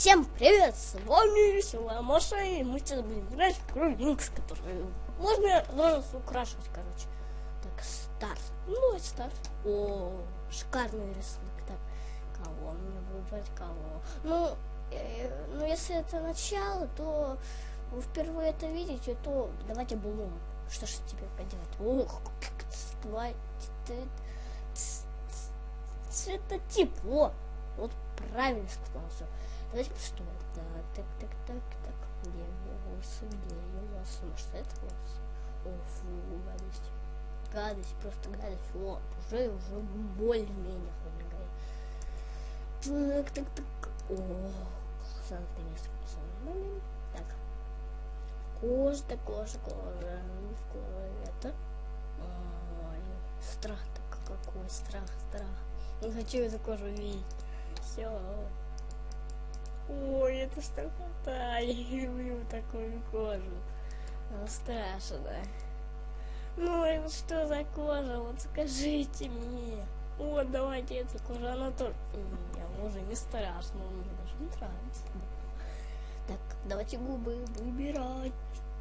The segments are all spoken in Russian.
Всем привет, с вами Веселая Маша, и мы сейчас будем играть в игру Линкс, которую можно должен украшивать, короче. Так, старт. Ну, это старт. О, шикарный рисунок. Так, кого мне выбрать, кого? Ну, э, ну, если это начало, то вы впервые это видите, то давайте Блум. Что ж тебе поделать? Ох, давай, цветотип, вот, вот правильно сказал все. Давайте что? Так, так, так, так, так. Где волосы? Где волосы? Может, это волосы? О, фу, гадость. Гадость, просто гадость. О, уже, уже более-менее помогает. Так, так, так. О, сам наконец Так. Кожа, кожа, кожа. Кожа это. Ой, страх-то какой, страх, страх. Не хочу эту кожу видеть. Все. Ой, это страхота, я люблю такую кожу. Она страшная. Ну, это что за кожа? Вот скажите мне. Вот, давайте эту кожу, она тоже... Не, уже не страшно, мне даже не нравится. Так, давайте губы выбирать.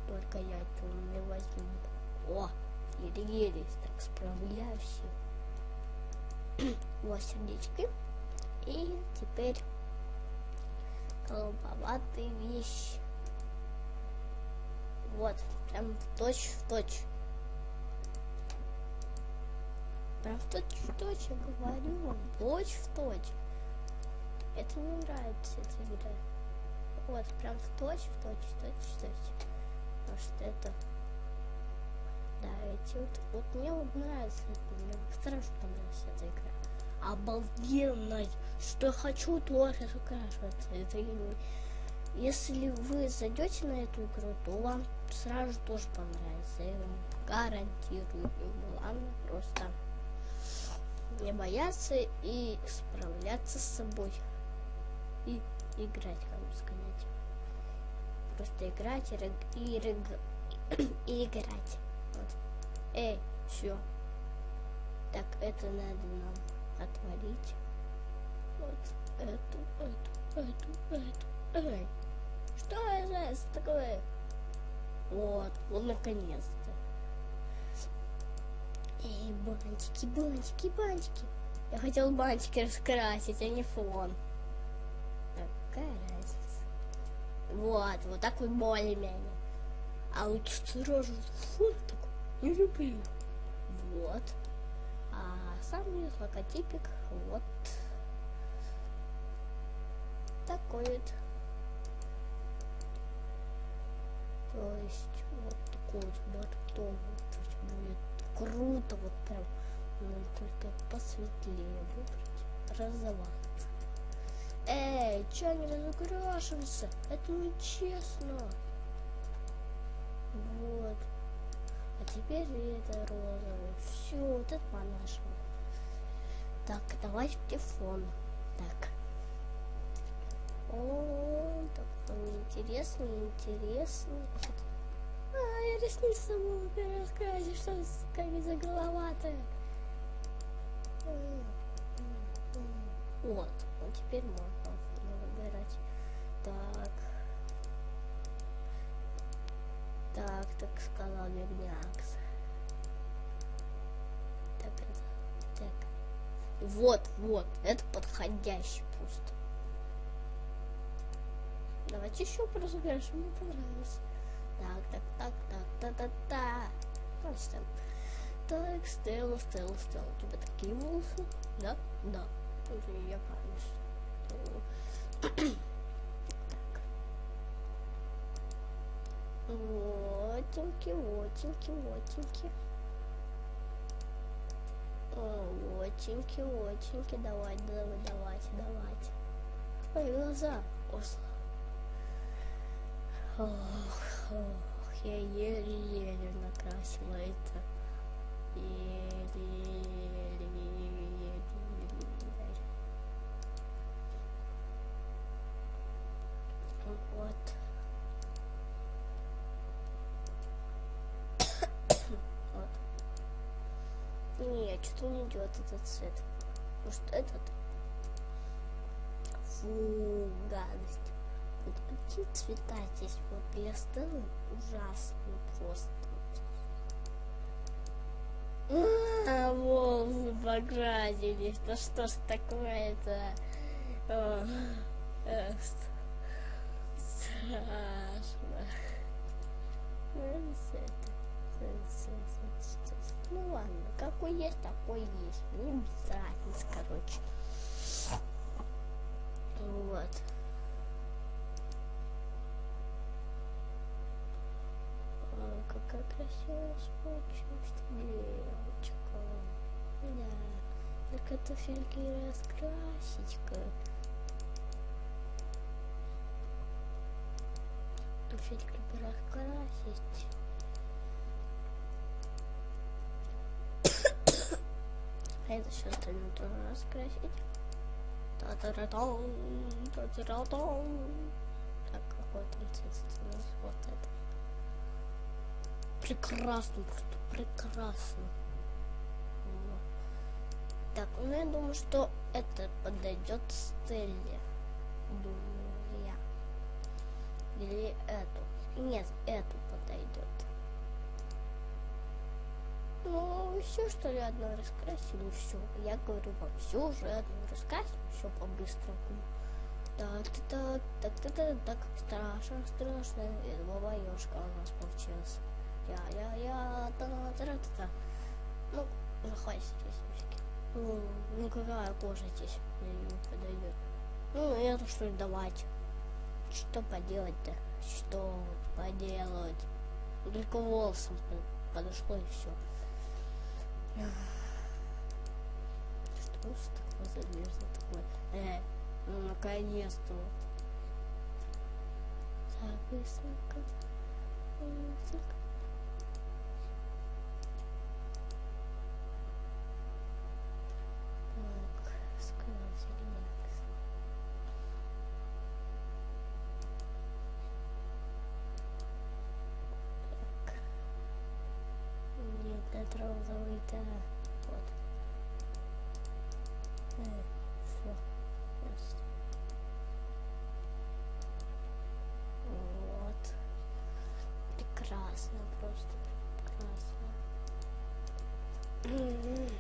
Только я это не возьму. О, еле-еле, так справляюсь. вот сердечки. И теперь голубоватые вещи. Вот, прям точь в точь. Прям в точь в точь, я говорю вам, точь в точь. Это мне нравится, эта игра. Вот, прям в точь, в точь, в точь, в точь. Потому что это... Да, эти вот, вот мне вот нравится, мне страшно понравилась эта игра обалденной. Что хочу, то сейчас украшиваться этой игрой. Если вы зайдете на эту игру, то вам сразу тоже понравится. Я вам гарантирую. Главное просто не бояться и справляться с собой. И играть, как бы сказать. Просто играть и, и, и играть. Вот. Эй, все. Так, это надо нам отвалить вот эту, эту, эту, эту. Эй, что это такое? Вот, вот наконец-то. Эй, бантики, бантики, бантики. Я хотел бантики раскрасить, а не фон. Какая разница? Вот, вот так вот более-менее. А вот сразу фон такой не люблю. Вот сам логотипик вот такой вот. То есть вот такой вот бортом будет круто, вот прям но только посветлее выбрать, розоваться. Эй, че не разукрашиваться? Это нечестно. Вот. А теперь это розовый. Все, вот это по-нашему. Так, давай телефон. Так. О, такой интересный, интересный. А, я ресницы буду пересказать, что как за головатая. Вот, вот теперь можно выбирать. Так. Так, так сказал Бегнякс. Так, это, так. Вот, вот, это подходящий просто. Давайте еще поразбираем, что мне понравилось. Так, так, так, так, та, та, та. Значит, там. Так, Стелла, Стелла, Стелла. У тебя такие волосы? Да? Да. Уже я правильно. так. Вотеньки, вотеньки, вотеньки. Отеньки, отеньки, давайте, давайте, давайте. Ой, глаза. Ох, ох, я еле-еле накрасила это. Еле-еле-еле. Нет, что-то не идет этот цвет. Может этот? Фу, гадость. Вот какие цвета здесь вот для Стеллы ужасные просто. А, волосы покрасились. Да что ж такое-то? Эх, Страшно. С это, Ну ладно, какой есть, такой есть. Мне без разницы, короче. Вот. Ой, какая красивая получилась девочка. Да. Так это фильки раскрасить-ка. Бы раскрасить. А это все остальное тоже раскрасить. Та-та-ра-тон, та-та-ра-тон. Так, какой там цвет? Вот это. Прекрасно, просто прекрасно. Так, ну я думаю, что это подойдет Стелле. Думаю я. Или эту. Нет, эту подойдет. Ну, все, что ли, одно раскрасили, все. Я говорю вам, все уже одно раскрасили, все по-быстрому. Так, так, так, так, так, так, страшно, страшно. Это бабаёшка у нас получилась. Я, я, я, та та та та та Ну, уже хватит здесь музыки. Ну, ну какая кожа здесь мне не подойдет. Ну, это что ли давать? Что поделать-то? Что поделать? Только волосом по- подошло и все. Что ж такое за мерзно такое? Э, ну наконец-то. Так, быстренько. Быстренько. Так, сказали. Так. Э, всё. Есть. Вот. Прекрасно, просто прекрасно.